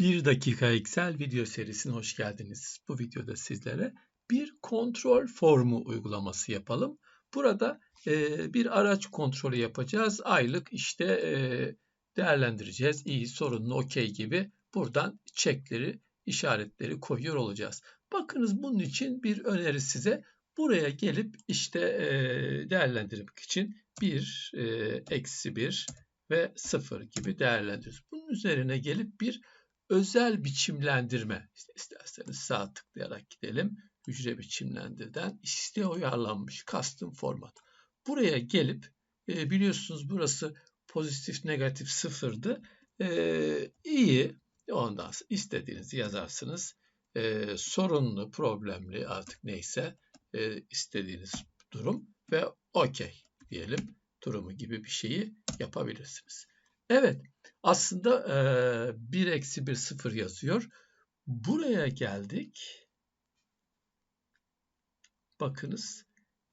1 dakika Excel video serisine hoş geldiniz. Bu videoda sizlere bir kontrol formu uygulaması yapalım. Burada e, bir araç kontrolü yapacağız. Aylık işte e, değerlendireceğiz. İyi, sorunlu, okey gibi buradan çekleri, işaretleri koyuyor olacağız. Bakınız bunun için bir öneri size. Buraya gelip işte e, değerlendirmek için 1, e, eksi 1 ve 0 gibi değerlendiriyoruz. Bunun üzerine gelip bir özel biçimlendirme. İşte isterseniz sağ tıklayarak gidelim. Hücre biçimlendirden işte uyarlanmış custom format. Buraya gelip e, biliyorsunuz burası pozitif negatif sıfırdı. E, iyi ondan sonra istediğinizi yazarsınız. E, sorunlu, problemli artık neyse e, istediğiniz durum ve okey diyelim durumu gibi bir şeyi yapabilirsiniz. Evet aslında e, 1 eksi 1 0 yazıyor. Buraya geldik. Bakınız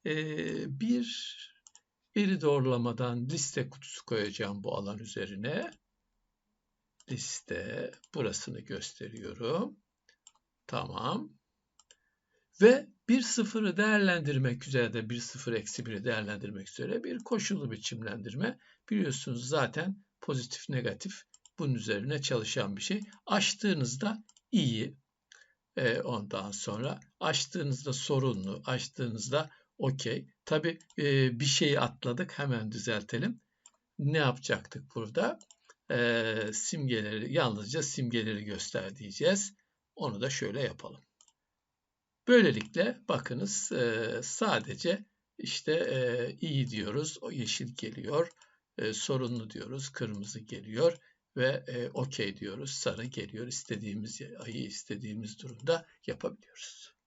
e, bir veri doğrulamadan liste kutusu koyacağım bu alan üzerine. Liste burasını gösteriyorum. Tamam. Ve bir sıfırı değerlendirmek üzere de bir sıfır eksi biri değerlendirmek üzere bir koşullu biçimlendirme. Biliyorsunuz zaten pozitif negatif bunun üzerine çalışan bir şey. Açtığınızda iyi e, ondan sonra açtığınızda sorunlu, açtığınızda okey. Tabi e, bir şeyi atladık hemen düzeltelim. Ne yapacaktık burada? E, simgeleri yalnızca simgeleri göster diyeceğiz. Onu da şöyle yapalım. Böylelikle bakınız e, sadece işte e, iyi diyoruz, o yeşil geliyor e, sorunlu diyoruz, kırmızı geliyor ve e, okey diyoruz, sarı geliyor. İstediğimiz ayı istediğimiz durumda yapabiliyoruz.